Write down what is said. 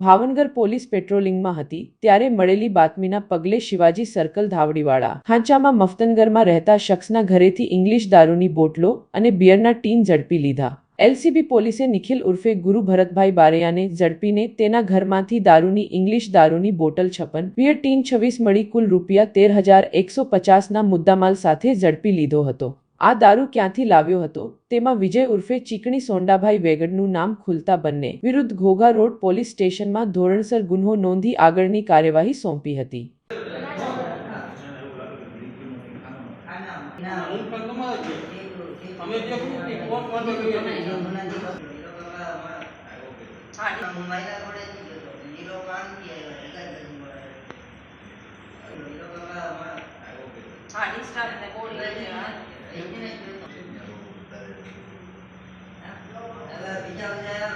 Bhavnagar police પેટ્રોલિંગમાં હતી ત્યારે મળેલી બાતમીના પગલે શિવાજી સર્કલ ધાવડીવાળા ખાંચામાં મફતનગરમાં રહેતા શખ્સના ઘરેથી ઇંગ્લિશ દારૂની બોટલો અને બિયરના ટીન ઝડપી લીધા. એલસીબી પોલીસે નિખિલ ઉર્ફે ગુરુ ભરતભાઈ બારૈયાને ઝડપીને તેના ઘરમાંથી દારૂની ઇંગ્લિશ દારૂની બોટલ છપ્પન બિયર ટીન છવ્વીસ મળી કુલ રૂપિયા તેર હજાર એકસો પચાસના મુદ્દામાલ સાથે ઝડપી લીધો હતો. આ દારૂ ક્યાંથી લાવ્યો હતો? તેમાં વિજય ઉર્ફે ચીકણી સોંડાભાઈ વેગડનું નામ ખુલતા બંને વિરુદ્ધ ઘોઘા રોડ પોલીસ સ્ટેશનમાં ધોરણસર ગુન્હો નોંધી આગળની કાર્યવાહી સોંપી હતી. હું Jangan.